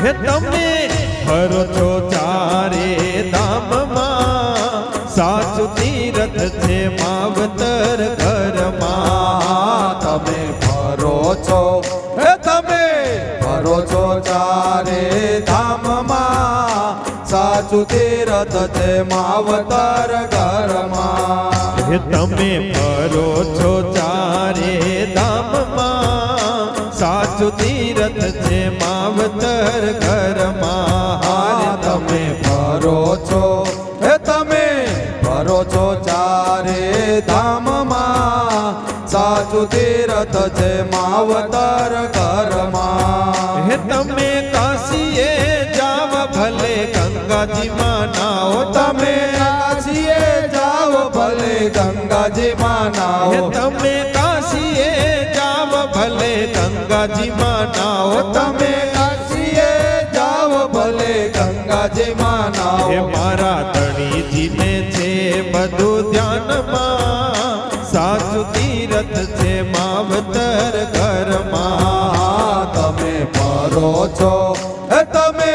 હે તમે ફરો છો ચારે ધામમાં સાચું તીરથ છે માવતર ઘરમાં તમે ફરો છો હે તમે ફરો છો ચારે ધામમાં સાચું તીરથ છે માવતર ઘરમાં હે તમે ફરો છો ચારે ધામમાં સાચું તીરથ છે માવતર ઘરમાં હારે તમે ફરો છો હે તમે ફરો છો ચારે ધામમાં સાચું તીરથ છે માવતર ઘરમાં હે તમે કાશીએ જાવ ભલે ગંગાજીમાં નાઓ તમે કાશીએ જાઓ ભલે ગંગાજીમાં હે નાઓ તમે કાશીએ ગંગાજીમાં નાઓ તમે કાશીએ જાઓ ભલે ગંગાજીમાં હે નાઓ મારા ધણીજીને છે બધું ધ્યાનમાં સાચું તીરથ છે માવતર ઘરમાં આ તમે ફરો છો હે તમે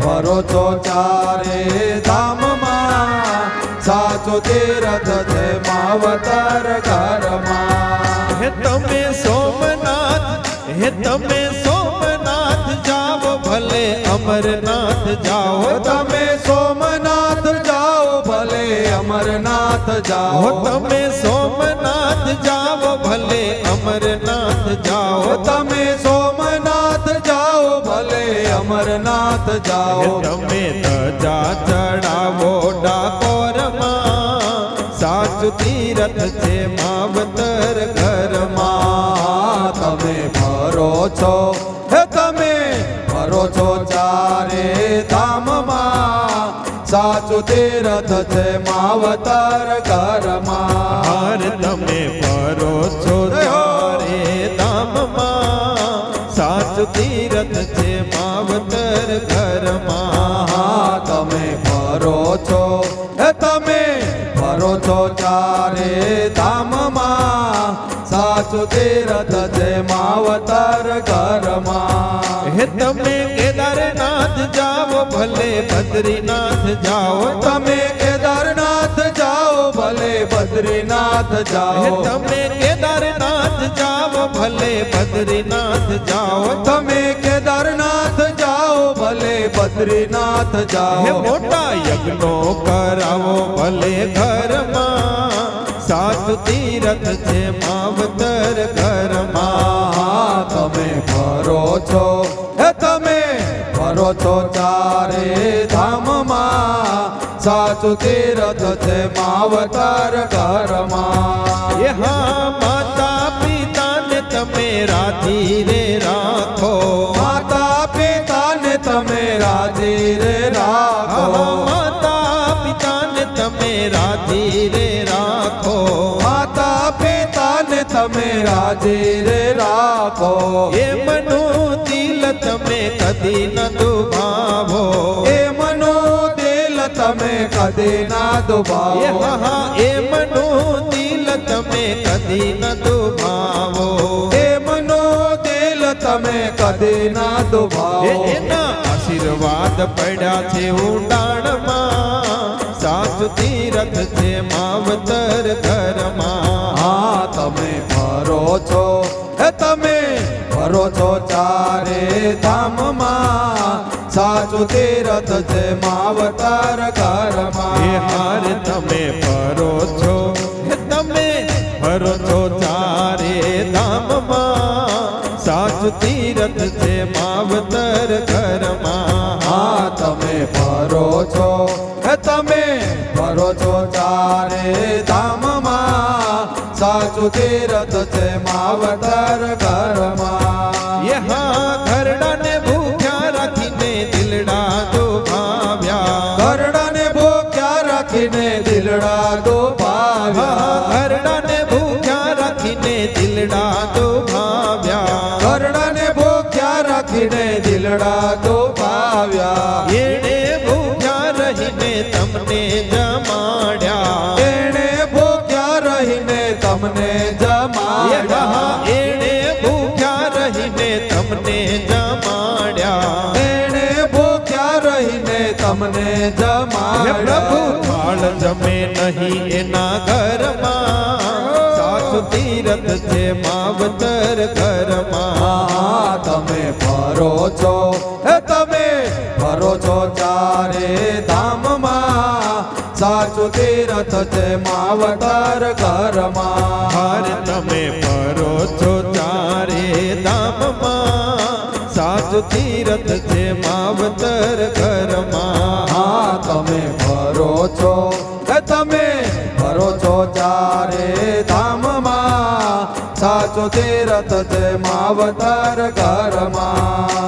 ફરો છો ચારે ધામમાં સાચો તીરથ છે માવતર ઘરમાં હે તમે સોમનાથ હે તમે સોમનાથ જાઓ ભલે અમરનાથ જાઓ તમે સોમનાથ જાઓ ભલે અમરનાથ હો જાઓ તમે સોમનાથ જાઓ ભલે અમરનાથ જાઓ તમે સોમનાથ જાઓ ભલે અમરનાથ હે જાઓ તમે ધજા ચડાવો ડાકોરમાં સાચું તીરથ છે માવતર ઘરમાં માં તમે ફરો છો તીરથ છે માવતર ઘરમાં હાર તમે ફરો છો તારે ધામમાં સાચું તીરથ છે માવતર ઘરમાં હા તમે ફરો છો હે તમે ફરો છો ચારે ધામમાં સાચું તીરથ છે માવતર ઘરમાં હે તમે કેદારનાથ જાઓ ભલે બદ્રીનાથ જાઓ તમે કેદારનાથ જાઓ ભલે બદ્રીનાથ હે જાઓ તમે કેદારનાથ જાઓ ભલે બદ્રીનાથ જાઓ તમે કેદારનાથ જાઓ ભલે બદ્રીનાથ હે જાઓ મોટા યજ્ઞો કરાવો ભલે ઘરમાં સાત તીરથ છે માવતર ઘરમાં છો ચારે ધામમાં સાચું તીરથ છે માવતાર ઘરમાં. એ હા માતા પિતાને તમે રાજી રે રાખો. માતા પિતાને તમે રાજી રે રાખો માતા પિતાને તમે રાજી રે રાખો. માતા પિતાને તમે રાજી રે રાખો. એ મનો દિલ તમે કદી ન દુભાવો. એ મનો દિલ તમે કદી ના દુભાવો. હા એ મનો દિલ તમે કદી ન દુભાવો. એ મનો દિલ તમે કદી ના દુભાવો. એના આશીર્વાદ પડ્યા છે ઉડાણમાં. સાત તીરથ છે માવતર ઘરમાં. હા તમે ફરો છો. તમે ફરો છો ચારે ધામમાં સાચું તીરથ છે માવતર એ ઘરમાં હાર તમે ફરો છો હે તમે ફરો છો ચારે ધામમાં સાત તીરથ છે માવતર ઘરમાં હા તમે ફરો છો હે તમે ફરો છો ચારે ધામમાં સાચું તીરથ છે માવતર ઘરમાં ઘરડાને ભૂખ્યા રાખીને દિલડા દુભાવ્યા એણે ભૂખ્યા રહીને તમને જમાડ્યા. એણે ભૂખ્યા રહીને તમને જમાડ્યા. એણે ભૂખ્યા રહીને તમને જમાડ્યા. એણે તમને જમાડ્યા પ્રભુ જમાડ્યા. જમે નહીં એના ઘરમાં. સાચું તીરથ છે માવતર ઘરમાં હા તમે ફરો છો હે તમે ફરો છો ચારે ધામમાં સાચું તીરથ છે માવતર ઘરમાં હાર તમે ફરો છો ચારે ધામમાં સાચું તીરથ છે માવતર ઘરમાં હા તમે ફરો છો હે તમે ફરો છો ચારે ધામમાં સુખી રથ છે માવતર ઘરમાં